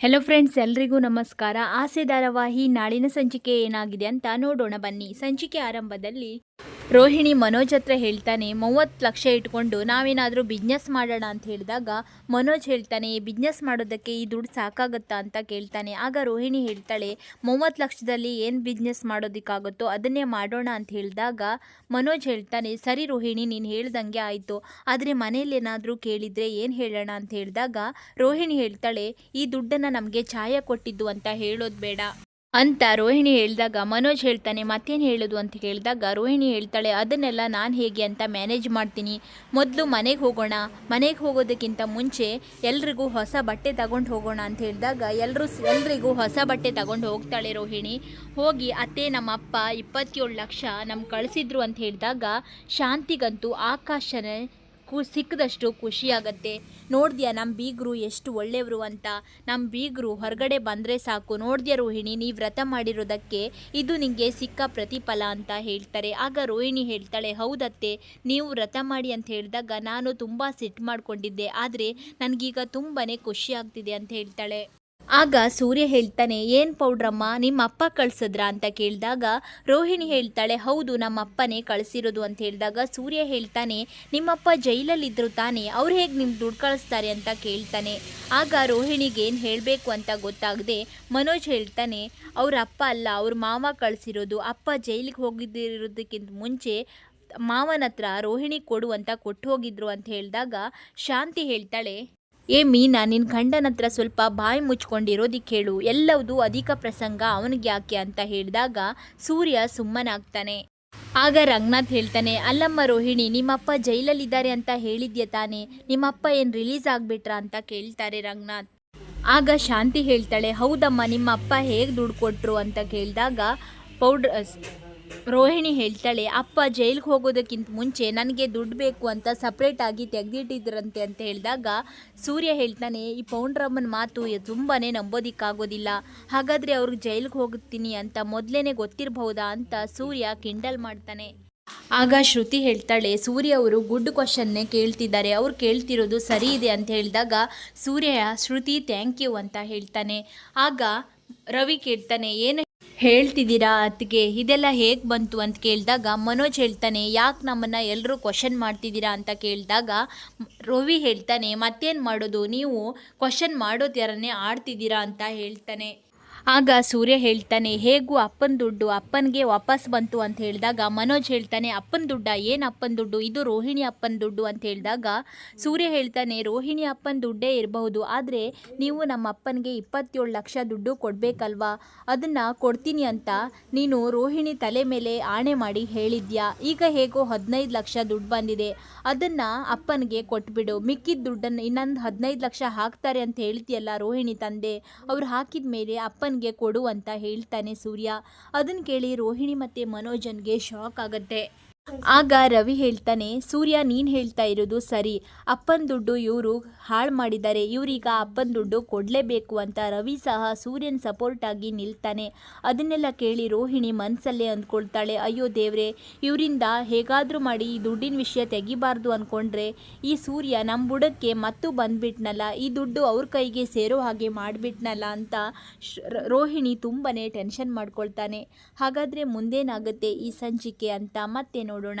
Hello friends ಎಲ್ರಿಗೂ ನಮಸ್ಕಾರ. ಆಸೆ ಧಾರಾವಾಹಿ ನಾಳಿನ ಸಂಚಿಕೆ ಏನಾಗಿದೆ ಅಂತ ನೋಡೋಣ ಬನ್ನಿ. ಸಂಚಿಕೆ ಆರಂಭದಲ್ಲಿ ರೋಹಿಣಿ ಮನೋಜ್ ಹತ್ರ ಹೇಳ್ತಾನೆ, ಮೂವತ್ತು ಲಕ್ಷ ಇಟ್ಕೊಂಡು ನಾವೇನಾದರೂ ಬಿಸ್ನೆಸ್ ಮಾಡೋಣ ಅಂತ ಹೇಳಿದಾಗ ಮನೋಜ್ ಹೇಳ್ತಾನೆ, ಈ ಬಿಸ್ನೆಸ್ ಮಾಡೋದಕ್ಕೆ ಈ ದುಡ್ಡು ಸಾಕಾಗುತ್ತಾ ಅಂತ ಕೇಳ್ತಾನೆ. ಆಗ ರೋಹಿಣಿ ಹೇಳ್ತಾಳೆ, ಮೂವತ್ತು ಲಕ್ಷದಲ್ಲಿ ಏನು ಬಿಸ್ನೆಸ್ ಮಾಡೋದಕ್ಕಾಗುತ್ತೋ ಅದನ್ನೇ ಮಾಡೋಣ ಅಂತ ಹೇಳಿದಾಗ ಮನೋಜ್ ಹೇಳ್ತಾನೆ, ಸರಿ ರೋಹಿಣಿ, ನೀನು ಹೇಳ್ದಂಗೆ ಆಯಿತು. ಆದರೆ ಮನೇಲಿ ಏನಾದರೂ ಕೇಳಿದರೆ ಏನು ಹೇಳೋಣ ಅಂತ ಹೇಳಿದಾಗ ರೋಹಿಣಿ ಹೇಳ್ತಾಳೆ, ಈ ದುಡ್ಡನ್ನು ನಮಗೆ ಛಾಯ ಕೊಟ್ಟಿದ್ದು ಅಂತ ಹೇಳೋದು ಬೇಡ. ಅಂತ ರೋಹಿಣಿ ಹೇಳಿದಾಗ, ಮನೋಜ್ ಹೇಳ್ತಾನೆ, ಮತ್ತೇನು ಹೇಳೋದು? ಅಂತ ಕೇಳಿದಾಗ, ರೋಹಿಣಿ ಹೇಳ್ತಾಳೆ, ಅದನ್ನೆಲ್ಲ ನಾನು ಹೇಗೆ ಅಂತ ಮ್ಯಾನೇಜ್ ಮಾಡ್ತೀನಿ. ಮೊದಲು ಮನೆಗೆ ಹೋಗೋಣ. ಮನೆಗೆ ಹೋಗೋದಕ್ಕಿಂತ ಮುಂಚೆ ಎಲ್ರಿಗೂ ಹೊಸ ಬಟ್ಟೆ ತಗೊಂಡು ಹೋಗೋಣ ಅಂತ ಹೇಳಿದಾಗ ಎಲ್ಲರೂ ಎಲ್ರಿಗೂ ಹೊಸ ಬಟ್ಟೆ ತಗೊಂಡು ಹೋಗ್ತಾಳೆ ರೋಹಿಣಿ. ಹೋಗಿ ಅತ್ತೆ ನಮ್ಮ ಅಪ್ಪ ಇಪ್ಪತ್ತೇಳು ಲಕ್ಷ ನಮ್ಗೆ ಕಳಿಸಿದ್ರು ಅಂತ ಹೇಳಿದಾಗ, ಶಾಂತಿಗಂತೂ ಆಕಾಶನೇ ಕು ಸಿಕ್ಕದಷ್ಟು ಖುಷಿಯಾಗತ್ತೆ. ನೋಡಿದ್ಯಾ ನಮ್ಮ ಬೀಗರು ಎಷ್ಟು ಒಳ್ಳೆಯವರು ಅಂತ. ನಮ್ಮ ಬೀಗರು ಹೊರಗಡೆ ಬಂದರೆ ಸಾಕು. ನೋಡಿದ್ಯಾ ರೋಹಿಣಿ, ನೀವು ವ್ರತ ಮಾಡಿರೋದಕ್ಕೆ ಇದು ನಿಮಗೆ ಸಿಕ್ಕ ಪ್ರತಿಫಲ ಅಂತ ಹೇಳ್ತಾರೆ. ಆಗ ರೋಹಿಣಿ ಹೇಳ್ತಾಳೆ, ಹೌದತ್ತೆ, ನೀವು ವ್ರತ ಮಾಡಿ ಅಂತ ಹೇಳಿದಾಗ ನಾನು ತುಂಬ ಸಿಟ್ಟು ಮಾಡಿಕೊಂಡಿದ್ದೆ. ಆದರೆ ನನಗೀಗ ತುಂಬಾ ಖುಷಿಯಾಗ್ತಿದೆ ಅಂತ ಹೇಳ್ತಾಳೆ. ಆಗ ಸೂರ್ಯ ಹೇಳ್ತಾನೆ, ಏನು ಪೌಡ್ರಮ್ಮ, ನಿಮ್ಮ ಅಪ್ಪ ಕಳ್ಸಿದ್ರ? ಅಂತ ಕೇಳಿದಾಗ, ರೋಹಿಣಿ ಹೇಳ್ತಾಳೆ, ಹೌದು, ನಮ್ಮ ಅಪ್ಪನೇ ಕಳಿಸಿರೋದು. ಅಂತ ಹೇಳಿದಾಗ ಸೂರ್ಯ ಹೇಳ್ತಾನೆ, ನಿಮ್ಮಪ್ಪ ಜೈಲಲ್ಲಿದ್ದರು ತಾನೆ, ಅವ್ರು ಹೇಗೆ ನಿಮ್ಮ ದುಡ್ಡು ಕಳಿಸ್ತಾರೆ? ಅಂತ ಕೇಳ್ತಾನೆ. ಆಗ ರೋಹಿಣಿಗೆ ಏನು ಹೇಳಬೇಕು ಅಂತ ಗೊತ್ತಾಗದೆ, ಮನೋಜ್ ಹೇಳ್ತಾನೆ, ಅವ್ರ ಅಪ್ಪ ಅಲ್ಲ, ಅವ್ರ ಮಾವ ಕಳಿಸಿರೋದು. ಅಪ್ಪ ಜೈಲಿಗೆ ಹೋಗಿದ್ದಿರೋದಕ್ಕಿಂತ ಮುಂಚೆ ಮಾವನ ಹತ್ರ ರೋಹಿಣಿ ಕೊಡು ಅಂತ ಕೊಟ್ಟು ಹೋಗಿದ್ರು. ಅಂತ ಹೇಳಿದಾಗ, ಶಾಂತಿ ಹೇಳ್ತಾಳೆ ಏ ಮೀನಾ ನಿನ್ನ ಗಂಡನ ಹತ್ರ ಸ್ವಲ್ಪ ಬಾಯಿ ಮುಚ್ಕೊಂಡಿರೋದಿಕ್ಕೆ ಹೇಳು ಎಲ್ಲವುದು ಅಧಿಕ ಪ್ರಸಂಗ ಅವನಿಗೆ ಯಾಕೆ ಅಂತ ಹೇಳಿದಾಗ ಸೂರ್ಯ ಸುಮ್ಮನಾಗ್ತಾನೆ. ಆಗ ರಂಗನಾಥ್ ಹೇಳ್ತಾನೆ, ಅಲ್ಲಮ್ಮ ರೋಹಿಣಿ, ನಿಮ್ಮಪ್ಪ ಜೈಲಲ್ಲಿದ್ದಾರೆ ಅಂತ ಹೇಳಿದ್ಯಾ ತಾನೆ? ನಿಮ್ಮಪ್ಪ ಏನು ರಿಲೀಸ್ ಆಗಿಬಿಟ್ರಾ ಅಂತ ಕೇಳ್ತಾರೆ ರಂಗನಾಥ್. ಆಗ ಶಾಂತಿ ಹೇಳ್ತಾಳೆ, ಹೌದಮ್ಮ, ನಿಮ್ಮಪ್ಪ ಹೇಗೆ ದುಡ್ಡು ಕೊಟ್ಟರು ಅಂತ ಕೇಳಿದಾಗ ಪೌಡ್ರ್ ರೋಹಿಣಿ ಹೇಳ್ತಾಳೆ, ಅಪ್ಪ ಜೈಲಿಗೆ ಹೋಗೋದಕ್ಕಿಂತ ಮುಂಚೆ ನನಗೆ ದುಡ್ಡು ಬೇಕು ಅಂತ ಸಪ್ರೇಟಾಗಿ ತೆಗೆದಿಟ್ಟಿದ್ರಂತೆ ಅಂತ ಹೇಳಿದಾಗ ಸೂರ್ಯ ಹೇಳ್ತಾನೆ, ಈ ಪೌಂಡ್ರಮ್ಮನ ಮಾತು ತುಂಬಾ ನಂಬೋದಿಕ್ಕಾಗೋದಿಲ್ಲ. ಹಾಗಾದರೆ ಅವ್ರಿಗೆ ಜೈಲಿಗೆ ಹೋಗ್ತೀನಿ ಅಂತ ಮೊದಲೇ ಗೊತ್ತಿರಬಹುದಾ? ಅಂತ ಸೂರ್ಯ ಕಿಂಡಲ್ ಮಾಡ್ತಾನೆ. ಆಗ ಶ್ರುತಿ ಹೇಳ್ತಾಳೆ, ಸೂರ್ಯ ಅವರು ಗುಡ್ ಕ್ವಶನ್ನೇ ಕೇಳ್ತಿದ್ದಾರೆ. ಅವ್ರು ಕೇಳ್ತಿರೋದು ಸರಿ ಇದೆ ಅಂತ ಹೇಳಿದಾಗ ಸೂರ್ಯ, ಶ್ರುತಿ ಥ್ಯಾಂಕ್ ಯು ಅಂತ ಹೇಳ್ತಾನೆ. ಆಗ ರವಿ ಕೇಳ್ತಾನೆ, ಏನು ಹೇಳ್ತಿದ್ದೀರಾ ಅತ್ತಿಗೆ? ಇದೆಲ್ಲ ಹೇಗೆ ಬಂತು ಅಂತ ಕೇಳಿದಾಗ, ಮನೋಜ್ ಹೇಳ್ತಾನೆ, ಯಾಕೆ ನಮ್ಮನ್ನು ಎಲ್ಲರೂ ಕ್ವಶನ್ ಮಾಡ್ತಿದ್ದೀರಾ ಅಂತ ಕೇಳಿದಾಗ, ರವಿ ಹೇಳ್ತಾನೆ, ಮತ್ತೇನು ಮಾಡೋದು? ನೀವು ಕ್ವಶನ್ ಮಾಡೋ ಥರನೇ ಆಡ್ತಿದ್ದೀರಾ ಅಂತ ಹೇಳ್ತಾನೆ. ಆಗ ಸೂರ್ಯ ಹೇಳ್ತಾನೆ, ಹೇಗೂ ಅಪ್ಪನ ದುಡ್ಡು, ಅಪ್ಪನಿಗೆ ವಾಪಸ್ ಬಂತು ಅಂತ ಹೇಳಿದಾಗ ಮನೋಜ್ ಹೇಳ್ತಾನೆ, ಅಪ್ಪನ ದುಡ್ಡ, ಏನು ಅಪ್ಪನ ದುಡ್ಡು? ಇದು ರೋಹಿಣಿ ಅಪ್ಪನ ದುಡ್ಡು ಅಂತ ಹೇಳಿದಾಗ ಸೂರ್ಯ ಹೇಳ್ತಾನೆ, ರೋಹಿಣಿ ಅಪ್ಪನ ದುಡ್ಡೇ ಇರಬಹುದು, ಆದರೆ ನೀವು ನಮ್ಮ ಅಪ್ಪನಿಗೆ ಇಪ್ಪತ್ತೇಳು ಲಕ್ಷ ದುಡ್ಡು ಕೊಡಬೇಕಲ್ವಾ? ಅದನ್ನು ಕೊಡ್ತೀನಿ ಅಂತ ನೀನು ರೋಹಿಣಿ ತಲೆ ಮೇಲೆ ಆಣೆ ಮಾಡಿ ಹೇಳಿದ್ಯಾ? ಈಗ ಹೇಗೋ ಹದಿನೈದು ಲಕ್ಷ ದುಡ್ಡು ಬಂದಿದೆ, ಅದನ್ನು ಅಪ್ಪನಿಗೆ ಕೊಟ್ಬಿಡು. ಮಿಕ್ಕಿದ ದುಡ್ಡನ್ನು ಇನ್ನೊಂದು ಹದಿನೈದು ಲಕ್ಷ ಹಾಕ್ತಾರೆ ಅಂತ ಹೇಳ್ತೀಯಲ್ಲ ರೋಹಿಣಿ ತಂದೆ, ಅವ್ರು ಹಾಕಿದ ಮೇಲೆ ಅಪ್ಪನಿಗೆ ಕೊಡು ಅಂತ ಹೇಳ್ತಾನೆ ಸೂರ್ಯ. ಅದನ್ನು ಕೇಳಿ ರೋಹಿಣಿ ಮತ್ತು ಮನೋಜನ್ಗೆ ಶಾಕ್ ಆಗುತ್ತೆ. ಆಗ ರವಿ ಹೇಳ್ತಾನೆ, ಸೂರ್ಯ, ನೀನು ಹೇಳ್ತಾ ಇರೋದು ಸರಿ. ಅಪ್ಪನ ದುಡ್ಡು ಇವರು ಹಾಳು ಮಾಡಿದ್ದಾರೆ. ಇವರೀಗ ಅಪ್ಪನ ದುಡ್ಡು ಕೊಡಲೇಬೇಕು ಅಂತ ರವಿ ಸಹ ಸೂರ್ಯನ ಸಪೋರ್ಟಾಗಿ ನಿಲ್ತಾನೆ. ಅದನ್ನೆಲ್ಲ ಕೇಳಿ ರೋಹಿಣಿ ಮನಸ್ಸಲ್ಲೇ ಅಂದ್ಕೊಳ್ತಾಳೆ, ಅಯ್ಯೋ ದೇವ್ರೆ, ಇವರಿಂದ ಹೇಗಾದರೂ ಮಾಡಿ ಈ ದುಡ್ಡಿನ ವಿಷಯ ತೆಗಿಬಾರ್ದು ಅಂದ್ಕೊಂಡ್ರೆ ಈ ಸೂರ್ಯ ನಮ್ಮ ಬುಡಕ್ಕೆ ಮತ್ತು ಬಂದ್ಬಿಟ್ನಲ್ಲ, ಈ ದುಡ್ಡು ಅವ್ರ ಕೈಗೆ ಸೇರೋ ಹಾಗೆ ಮಾಡಿಬಿಟ್ನಲ್ಲ ಅಂತ ರೋಹಿಣಿ ತುಂಬಾ ಟೆನ್ಷನ್ ಮಾಡ್ಕೊಳ್ತಾನೆ. ಹಾಗಾದರೆ ಮುಂದೇನಾಗುತ್ತೆ ಈ ಸಂಚಿಕೆ ಅಂತ ಮತ್ತೆ ನೋಡೋಣ.